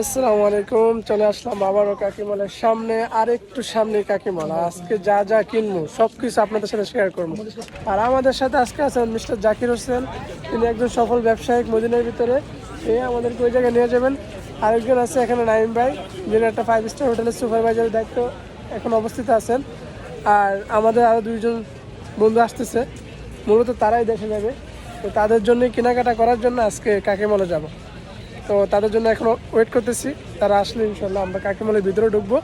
আসসালামু আলাইকুম, চলে আসলাম আবারও কাকিমালের সামনে আর একটু সামনে কাকিমালা। আজকে যা যা কিনবো, সবকিছু আপনাদের সাথে শেয়ার করব। আর আমাদের সাথে আজকে আছেন মিস্টার জাকির হোসেন। তিনি একজন সফল ব্যবসায়িক মদিনার ভিতরে। এই আমাদেরকে ওই জায়গায় নিয়ে যাবেন। আরেকজন আছে এখানে নাইম ভাই, যিনি একটা ফাইভ স্টার হোটেলের সুপারভাইজারের দায়িত্ব এখন অবস্থিত আছেন। আর আমাদের আরও দুইজন বন্ধু আসতেছে। মূলত তারাই দেখে যাবে তো তাদের জন্যই কেনাকাটা করার জন্য আজকে কাকিমালে যাব। তো তাদের জন্য এখনও ওয়েট করতেছি। তারা আসলে ইনশাল্লাহ আমরা কাকিমালের ভিতরে ঢুকবো।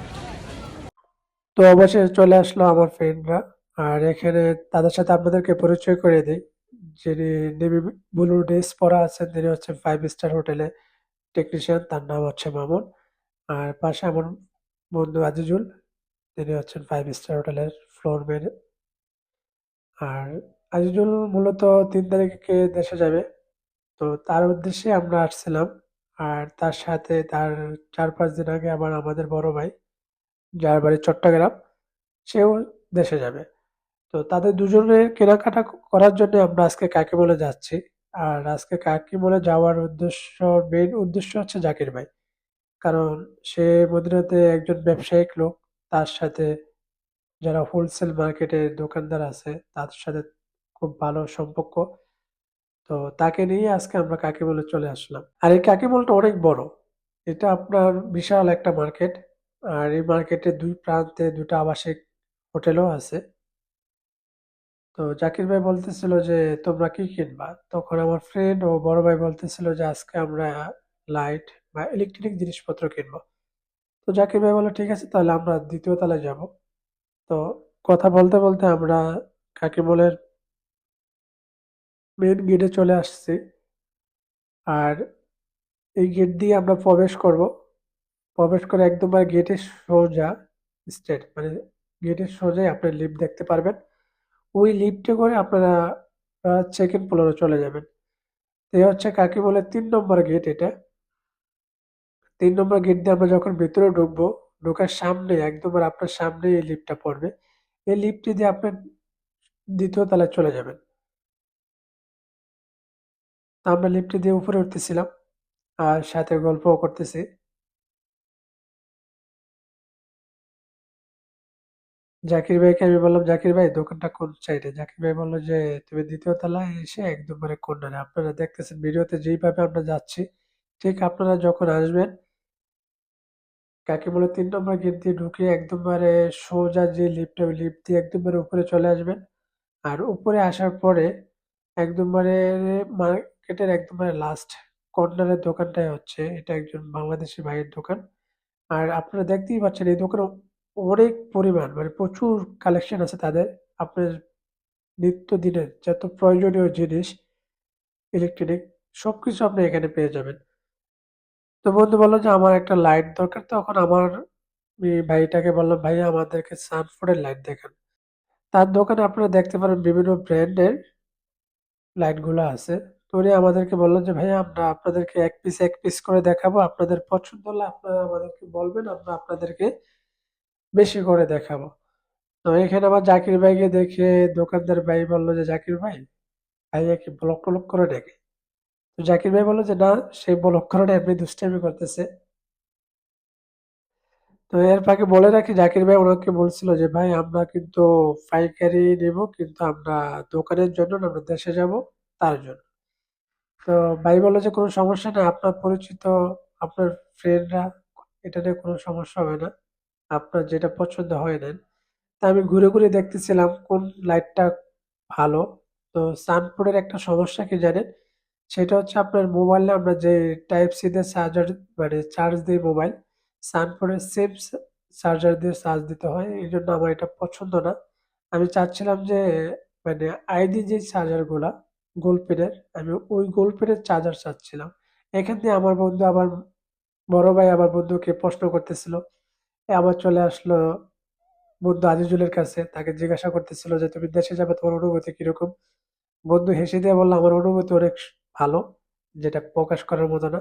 তো অবশ্যই চলে আসলো আমার ফ্রেন্ডরা আর এখানে তাদের সাথে আপনাদেরকে পরিচয় করে দিই। যিনি নেভি ব্লু ড্রেস পরা আছেন, তিনি হচ্ছেন ফাইভ স্টার হোটেলে টেকনিশিয়ান তার নাম হচ্ছে মামুন। আর পাশে আমার বন্ধু আজিজুল, তিনি হচ্ছেন ফাইভ স্টার হোটেলের ফ্লোর ম্যান আর আজিজুল মূলত তিন তারিখে দেশে যাবে। তো তার উদ্দেশ্যে আমরা আসছিলাম আর তার সাথে তার চার পাঁচ দিন আগে আবার আমাদের বড় ভাই, যার বাড়ি চট্টগ্রাম, সেও দেশে যাবে। তো তাদের দুজনের কেনাকাটা করার জন্য আমরা আজকে কাকিমলে যাচ্ছি। আর আজকে কাকি বলে যাওয়ার উদ্দেশ্য মেন উদ্দেশ্য হচ্ছে জাকির ভাই। কারণ সে মদিনাতে একজন ব্যবসায়িক লোক, তার সাথে যারা হোলসেল মার্কেটের দোকানদার আছে তাদের সাথে খুব ভালো সম্পর্ক। তো তাকে নিয়ে আজকে আমরা কাকিমলে চলে আসলাম। আর এই কাকিমলটা অনেক বড়। এটা আপনার বিশাল একটা মার্কেট। আর এই মার্কেটের দুই প্রান্তে দুটো আবাসিক হোটেলও আছে। তো জাকির ভাই বলতেছিল যে, তোমরা কি কিনবা? তখন আমার ফ্রেন্ড ও বড় ভাই বলতেছিল যে, আজকে আমরা লাইট বা ইলেকট্রনিক জিনিসপত্র কিনবো। তো জাকির ভাই বলল, ঠিক আছে, তাহলে আমরা দ্বিতীয় তলায় যাব। তো কথা বলতে বলতে আমরা কাকিমলের মেন গেটে চলে আসছি। আর এই গেট দিয়ে আমরা প্রবেশ করব। প্রবেশ করে একদম আর গেটের সোজা স্ট্রেট মানে গেটের সোজাই আপনার লিফট দেখতে পারবেন। ওই লিফটে করে আপনারা চেক ইন ফ্লোরে চলে যাবেন। এই হচ্ছে কাকে বলে তিন নম্বর গেট এটা। তিন নম্বর গেট দিয়ে আমরা যখন ভেতরে ঢুকবো, ঢোকার সামনে, একদম আর আপনার সামনে এই লিফটটা পড়বে। এই লিফটটি দিয়ে আপনার দ্বিতীয় তলায় চলে যাবেন। তো আমরা লিফটে দিয়ে উপরে উঠতেছিলাম আর সাথে গল্পও করতেছি। জাকির ভাইকে আমি বললাম, জাকির ভাই, দোকানটা কোন সাইডে জাকির ভাই বলল যে, তুমি দ্বিতীয় তলায় এসে একদম মানে কর্নারে আপনারা দেখতেছেন ভিডিওতে যেইভাবে আমরা যাচ্ছি, ঠিক আপনারা যখন আসবেন, কাকে বলে তিন নম্বর গেট দিয়ে ঢুকে একদম মানে সোজা যে লিফটটা ওই লিফট দিয়ে একদম মানে উপরে চলে আসবেন। আর উপরে আসার পরে একদম মানে মার্কেটের একদম মানে লাস্ট কর্নারের দোকানটাই হচ্ছে। এটা একজন বাংলাদেশি ভাইয়ের দোকান। আর আপনারা দেখতেই পাচ্ছেন এই দোকানে অনেক পরিমাণ মানে প্রচুর কালেকশন আছে তাদের। আপনার নিত্যদিনের যত প্রয়োজনীয় জিনিস ইলেকট্রনিক সবকিছু আপনি এখানে পেয়ে যাবেন। তো বন্ধু বলল যে আমার একটা লাইট দরকার, তখন আমার ভাইটাকে বললাম ভাইয়া আমাদেরকে সানফোর্ডের লাইট দেখান। তার দোকানে আপনারা দেখতে পারেন বিভিন্ন ব্র্যান্ডের লাইটগুলো আছে। তো উনি আমাদেরকে বলল যে, ভাইয়া, আমরা আপনাদেরকে এক পিস এক পিস করে দেখাবো। আপনাদের পছন্দ হলে আপনারা আমাদেরকে বলবেন, আমরা আপনাদেরকে বেশি করে দেখাবো। তো এখানে আবার জাকির ভাইকে দেখে দোকানদার ভাই বলল যে, জাকির ভাই ভাইয়া কি ব্লক টলক করে ডেকে। তো জাকির ভাই বলল যে, না সেই ব্লক করে না, এমনি দুষ্টামি করতেছে। তো এর ফাঁকে বলে রাখি, জাকির ভাই ওনাকে বলছিল যে, ভাই, আমরা কিন্তু পাইকারি নেব, কিন্তু আমরা দোকানের জন্য আমরা দেশে যাব, তার জন্য। তো ভাই বলল যে কোনো সমস্যা না আপনার পরিচিত, আপনার ফ্রেন্ডরা এটা নিয়ে কোনো সমস্যা হবে না। আপনার যেটা পছন্দ হয় নেন। তা আমি ঘুরে ঘুরে দেখতেছিলাম কোন লাইটটা ভালো। তো সানফোর্ডের একটা সমস্যা কি জানেন? সেটা হচ্ছে আপনার মোবাইলে আমরা যে টাইপ সি দিয়ে চার্জার মানে চার্জ দিই মোবাইল সানফোর্ডের সেম চার্জার দিয়ে চার্জ দিতে হয়। এই জন্য আমার এটা পছন্দ না। আমি চাচ্ছিলাম যে মানে আইডি যে চার্জারগুলা গোলপেনের আমি ওই গোলপেনের চার্জার চাচ্ছিলাম। এখান দিয়ে আমার বন্ধু আবার বড় ভাই আমার বন্ধুকে প্রশ্ন করতেছিল। আবার চলে আসলো বন্ধু আজিজুলের কাছে, তাকে জিজ্ঞাসা করতেছিল যে, তুমি দেশে যাবে, তোমার অনুভূতি কীরকম? বন্ধু হেসে দিয়ে বলল, আমার অনুভূতি অনেক ভালো, যেটা প্রকাশ করার মতো না।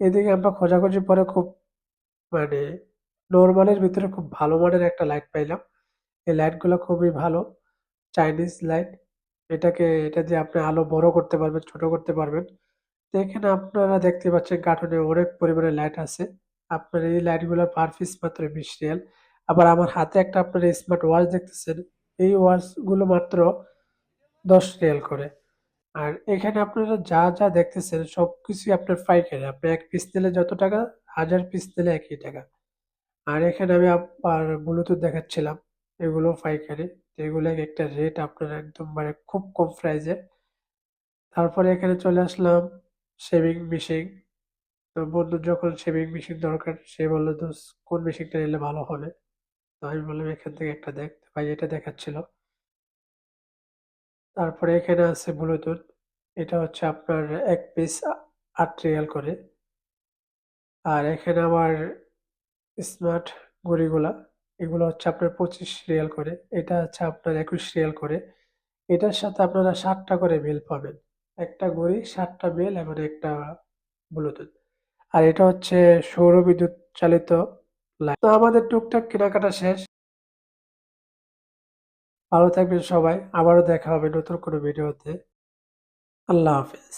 এদিকে আমরা খোঁজাখুঁজি পরে খুব মানে নর্মালের ভিতরে খুব ভালো মানের একটা লাইট পাইলাম। এই লাইটগুলো খুবই ভালো চাইনিজ লাইট এটাকে, এটা দিয়ে আপনি আলো বড় করতে পারবেন, ছোট করতে পারবেন, তো এখানে আপনারা দেখতে পাচ্ছেন কার্টুনে অনেক পরিমাণে লাইট আছে। আপনার এই লাইটগুলো পার পিস মাত্র বিশ রিয়াল। আবার আমার হাতে একটা আপনার স্মার্ট ওয়াচ দেখতেছেন, এই ওয়াচগুলো মাত্র দশ রিয়াল করে। আর এখানে আপনারা যা যা দেখতেছেন সবকিছুই আপনার পাইকারি। আপনি এক পিস নিলে যত টাকা, হাজার পিস নিলে একই টাকা। আর এখানে আমি আবার ব্লুটুথ দেখাচ্ছিলাম, এগুলো পাইকারি। তো এগুলো এক একটা রেট আপনার একদম মানে খুব কম প্রাইজে তারপরে এখানে চলে আসলাম শেভিং মেশিন তো বন্ধুর যখন শেভিং মেশিন দরকার, সে বলল, দোস্ত, কোন মেশিনটা নিলে ভালো হবে? তো আমি বললাম, এখান থেকে একটা দেখ। ভাই এটা দেখাচ্ছিল। তারপরে এখানে আছে ব্লুটুথ এটা হচ্ছে আপনার এক পিস আট রিয়াল করে। আর এখানে আমার স্মার্ট ঘড়িগুলা। এগুলো হচ্ছে আপনার পঁচিশ রিয়াল করে, এটা হচ্ছে আপনার একুশ রিয়াল করে। এটার সাথে আপনারা ষাটটা করে বিল পাবেন। একটা ঘড়ি ষাটটা বিল এবং একটা ব্লুটুথ। আর এটা হচ্ছে সৌর বিদ্যুৎ চালিত লাইট। তো আমাদের টুকটাক কেনাকাটা শেষ। ভালো থাকবেন সবাই। আবারও দেখা হবে নতুন কোনো ভিডিওতে। আল্লাহ হাফেজ।